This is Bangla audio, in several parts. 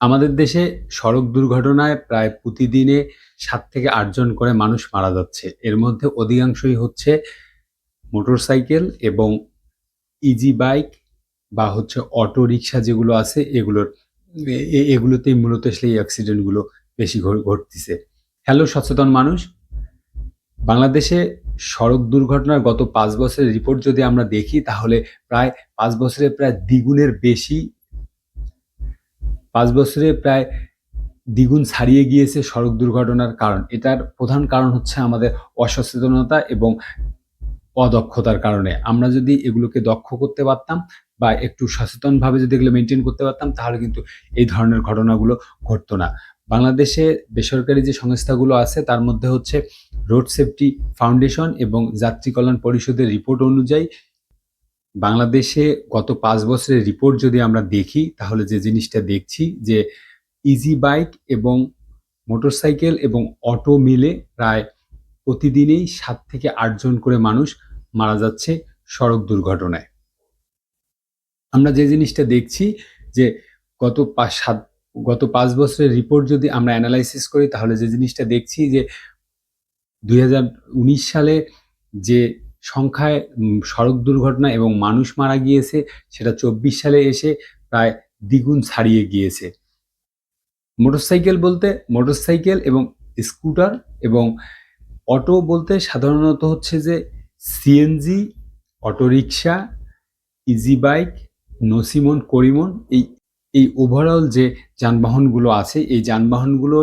আমাদের দেশে সড়ক দুর্ঘটনায় প্রায় প্রতিদিনে সাত থেকে আটজন করে মানুষ মারা যাচ্ছে। এর মধ্যে অধিকাংশই হচ্ছে মোটরসাইকেল এবং ইজি বাইক বা হচ্ছে অটো রিক্সা যেগুলো আছে, এগুলোর এগুলোতেই মূলত আসলে এই অ্যাক্সিডেন্টগুলো বেশি ঘটতিছে। হ্যালো সচেতন মানুষ। বাংলাদেশে সড়ক দুর্ঘটনার গত পাঁচ বছরের রিপোর্ট যদি আমরা দেখি, তাহলে প্রায় পাঁচ বছরে প্রায় দ্বিগুণের বেশি ৫ বছরে প্রায় দ্বিগুণ ছাড়িয়ে গিয়েছে সড়ক দুর্ঘটনার কারণ। এটার প্রধান কারণ হচ্ছে আমাদের অসচেতনতা এবং অদক্ষতার কারণে। আমরা যদি এগুলোকে দক্ষ করতে পারতাম বা একটু সচেতনভাবে যদি এগুলো মেনটেন করতে পারতাম, তাহলে কিন্তু এই ধরনের ঘটনাগুলো ঘটতো না। বাংলাদেশে বেসরকারি যে সংস্থাগুলো আছে, তার মধ্যে হচ্ছে রোড সেফটি ফাউন্ডেশন এবং যাত্রী কল্যাণ পরিষদের রিপোর্ট অনুযায়ী বাংলাদেশে গত পাঁচ বছরের রিপোর্ট যদি আমরা দেখি, তাহলে যে জিনিসটা দেখছি যে ইজি বাইক এবং মোটরসাইকেল এবং অটো মিলে প্রায় প্রতিদিনেই সাত থেকে আটজন করে মানুষ মারা যাচ্ছে সড়ক দুর্ঘটনায়। আমরা যে জিনিসটা দেখছি যে গত সাত, গত পাঁচ বছরের রিপোর্ট যদি আমরা অ্যানালাইসিস করি, তাহলে যে জিনিসটা দেখছি যে ২০১৯ সালে যে সংখ্যায় সড়ক দুর্ঘটনা এবং মানুষ মারা গিয়েছে সেটা ২৪ সালে এসে প্রায় দ্বিগুণ ছাড়িয়ে গিয়েছে। মোটরসাইকেল বলতে মোটরসাইকেল এবং স্কুটার এবং অটো বলতে সাধারণত হচ্ছে যে সিএনজি, অটোরিকশা, ইজি বাইক, নসিমন, করিমন এই এই ওভারঅল যে যানবাহনগুলো আছে এই যানবাহনগুলো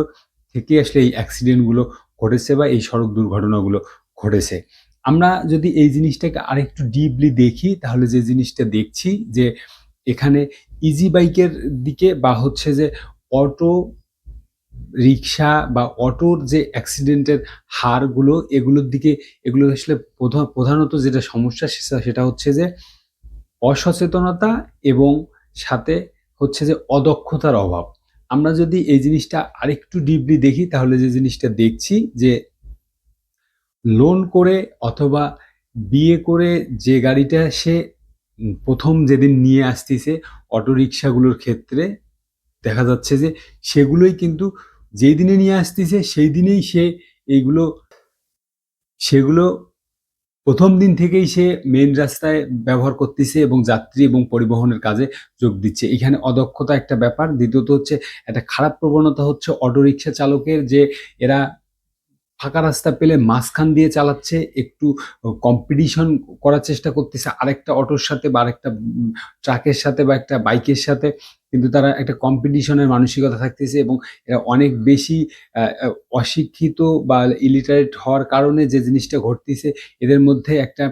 থেকে আসলে এই অ্যাক্সিডেন্টগুলো ঘটেছে বা এই সড়ক দুর্ঘটনাগুলো ঘটেছে। আমরা যদি এই জিনিসটাকে আরেকটু ডিপলি দেখি, তাহলে যে জিনিসটা দেখছি যে এখানে ইজি বাইকের দিকে বা হচ্ছে যে অটো রিক্সা বা অটোর যে অ্যাক্সিডেন্টের হারগুলো, এগুলোর দিকে, এগুলো আসলে প্রধা, প্রধানত যেটা সমস্যা সেটা হচ্ছে যে অসচেতনতা এবং সাথে হচ্ছে যে অদক্ষতার অভাব। আমরা যদি এই জিনিসটা আরেকটু ডিপলি দেখি, তাহলে যে জিনিসটা দেখছি যে লোন করে অথবা বিয়ে করে যে গাড়িটা সে প্রথম যেদিন নিয়ে আসতিছে অটোরিকশাগুলোর ক্ষেত্রে, দেখা যাচ্ছে যে সেগুলোই কিন্তু যেই দিনে নিয়ে আসতেছে সেই দিনেই সে এইগুলো, সেগুলো প্রথম দিন থেকেই সে মেন রাস্তায় ব্যবহার করতিছে এবং যাত্রী এবং পরিবহনের কাজে যোগ দিচ্ছে। এখানে অদক্ষতা একটা ব্যাপার। দ্বিতীয়ত হচ্ছে, একটা খারাপ প্রবণতা হচ্ছে অটোরিকশা চালকের যে এরা ফাঁকা রাস্তা পেলে মাঝখান দিয়ে চালাচ্ছে, একটু কম্পিটিশন করার চেষ্টা করতেছে আরেকটা অটোর সাথে বা আরেকটা ট্রাকের সাথে বা একটা বাইকের সাথে। কিন্তু তারা একটা কম্পিটিশনের মানসিকতা থাকতেছে এবং এরা অনেক বেশি অশিক্ষিত বা ইলিটারেট হওয়ার কারণে যে জিনিসটা ঘটতিছে, এদের মধ্যে একটা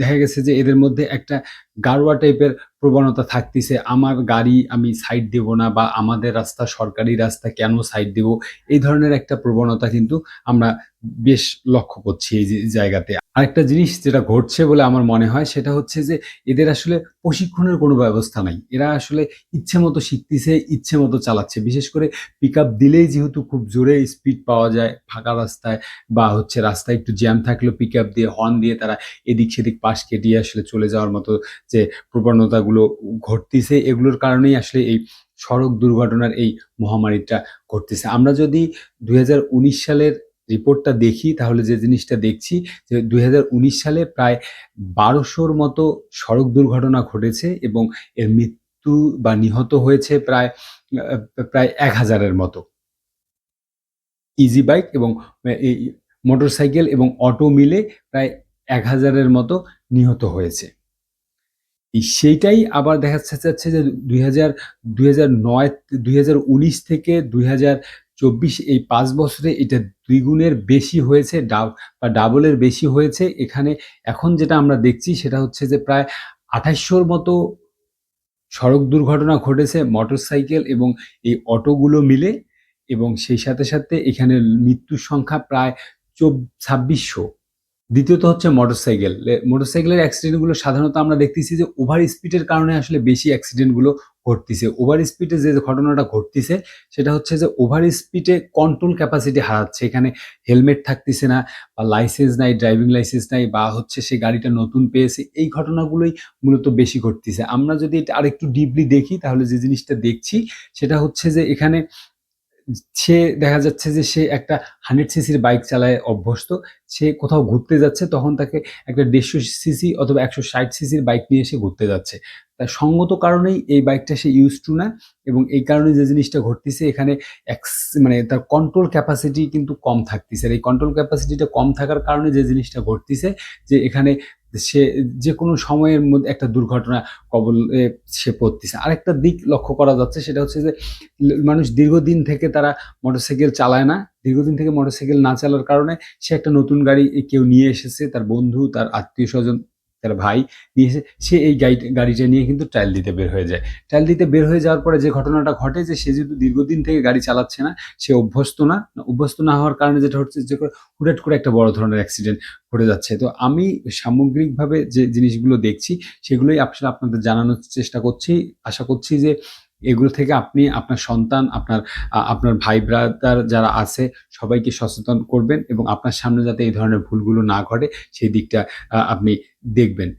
দেখা গেছে যে এদের মধ্যে একটা গাড়ুয়া টাইপের প্রবণতা থাকতিছে। আমার গাড়ি আমি সাইড দেব না বা আমাদের রাস্তা সরকারি রাস্তা কেন সাইড দেব? এই ধরনের একটা প্রবণতা কিন্তু আমরা বেশ লক্ষ্য করছি এই জায়গাতে। আরেকটা জিনিস যেটা ঘটছে বলে আমার মনে হয় সেটা হচ্ছে যে এদের আসলে প্রশিক্ষণের কোনো ব্যবস্থা নাই। এরা আসলে ইচ্ছেমতো শিখতিছে, ইচ্ছেমতো চালাচ্ছে। বিশেষ করে পিক আপ দিলেই যেহেতু খুব জোরে স্পিড পাওয়া যায় ফাঁকা রাস্তায় বা হচ্ছে রাস্তায় একটু জ্যাম থাকলেও পিক আপ দিয়ে হর্ন দিয়ে তারা এদিক সেদিক পাশ কেটিয়ে আসলে চলে যাওয়ার মতো যে প্রবণতাগুলো ঘটতিছে এগুলোর কারণেই আসলে এই সড়ক দুর্ঘটনার এই মহামারীটা ঘটতেছে। আমরা যদি ২০১৯ সালের রিপোর্টটা দেখি, তাহলে যে জিনিসটা দেখছি যে ২০১৯ সালে প্রায় বারোশোর মতো সড়ক দুর্ঘটনা ঘটেছে এবং এর মৃত্যু বা নিহত হয়েছে প্রায় প্রায় এক হাজারের মতো। ইজি বাইক এবং মোটরসাইকেল এবং অটো মিলে প্রায় এক হাজারের মতো নিহত হয়েছে। সেইটাই আবার দেখা যাচ্ছে যে ২০০০ ২০০৯ ২০১৯ থেকে ২০২৪ এই পাঁচ বছরে এটা দ্বিগুণের বেশি হয়েছে ডা বা ডাবলের বেশি হয়েছে। এখানে এখন যেটা আমরা দেখছি সেটা হচ্ছে যে প্রায় ২৮০০ র মতো সড়ক দুর্ঘটনা ঘটেছে মোটরসাইকেল এবং এই অটোগুলো মিলে এবং সেই সাথে, সাথে এখানে মৃত্যুর সংখ্যা প্রায় চব ২৬০০। দ্বিতীয়ত হচ্ছে মোটরসাইকেল। মোটরসাইকেলের অ্যাক্সিডেন্টগুলো সাধারণত আমরা দেখতেছি যে ওভার স্পিডের কারণে আসলে বেশি অ্যাক্সিডেন্টগুলো ঘটতিছে। ওভার স্পিডে যে ঘটনাটা ঘটতিছে, সেটা হচ্ছে যে ওভার স্পিডে কন্ট্রোল ক্যাপাসিটি হারাচ্ছে। এখানে হেলমেট থাকতেছে না বা লাইসেন্স নাই ড্রাইভিং লাইসেন্স নাই বা হচ্ছে সে গাড়িটা নতুন পেয়েছে। এই ঘটনাগুলোই মূলত বেশি ঘটতেছে। আমরা যদি এটা আরেকটু ডিপলি দেখি, তাহলে যে জিনিসটা দেখছি, সেটা হচ্ছে যে এখানে সে দেখা যাচ্ছে যে সে একটা হান্ড্রেড সিসির বাইক চালায় অভ্যস্ত। সে কোথাও ঘুরতে যাচ্ছে, তখন তাকে একটা দেড়শো সিসি অথবা একশো ষাট সিসির বাইক নিয়ে সে ঘুরতে যাচ্ছে। তার সঙ্গত কারণেই এই বাইকটা সে ইউজ টু না এবং এই কারণে যে জিনিসটা ঘটতেছে, এখানে মানে তার কন্ট্রোল ক্যাপাসিটি কিন্তু কম থাকতেছে। আর এই কন্ট্রোল ক্যাপাসিটিটা কম থাকার কারণে যে জিনিসটা ঘটতেছে, যে এখানে সে যে কোনো সময়ের মধ্যে একটা দুর্ঘটনা কবলে সে পড়তেছে। আরেকটা দিক লক্ষ্য করা যাচ্ছে, সেটা হচ্ছে যে মানুষ দীর্ঘদিন থেকে তারা মোটরসাইকেল চালায় না। দীর্ঘদিন থেকে মোটরসাইকেল না চালার কারণে সে একটা নতুন গাড়ি কেউ নিয়ে এসেছে, তার বন্ধু, তার আত্মীয় স্বজন তার ভাই নিয়ে সে এই গাড়ি, গাড়িটা নিয়ে কিন্তু ট্রায়াল দিতে বের হয়ে যায়। ট্রায়াল দিতে বের হয়ে যাওয়ার পরে যে ঘটনাটা ঘটে যে, সে যেহেতু দীর্ঘদিন থেকে গাড়ি চালাচ্ছে না, সে অভ্যস্ত না অভ্যস্ত না হওয়ার কারণে যেটা হচ্ছে যে হুটাট করে একটা বড় ধরনের অ্যাক্সিডেন্ট ঘটে যাচ্ছে। তো আমি সামগ্রিকভাবে যে জিনিসগুলো দেখছি, সেগুলোই আসলে আপনাদের জানানোর চেষ্টা করছি। আশা করছি যে এগুলো থেকে আপনি আপনার সন্তান, আপনার আপনার ভাই ব্রাদার যারা আছে, সবাইকে সচেতন করবেন এবং আপনার সামনে যাতে এই ধরনের ভুলগুলো না ঘটে, সেই দিকটা আপনি দেখবেন।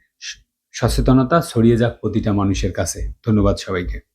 সচেতনতা ছড়িয়ে যাক প্রতিটা মানুষের কাছে। ধন্যবাদ সবাইকে।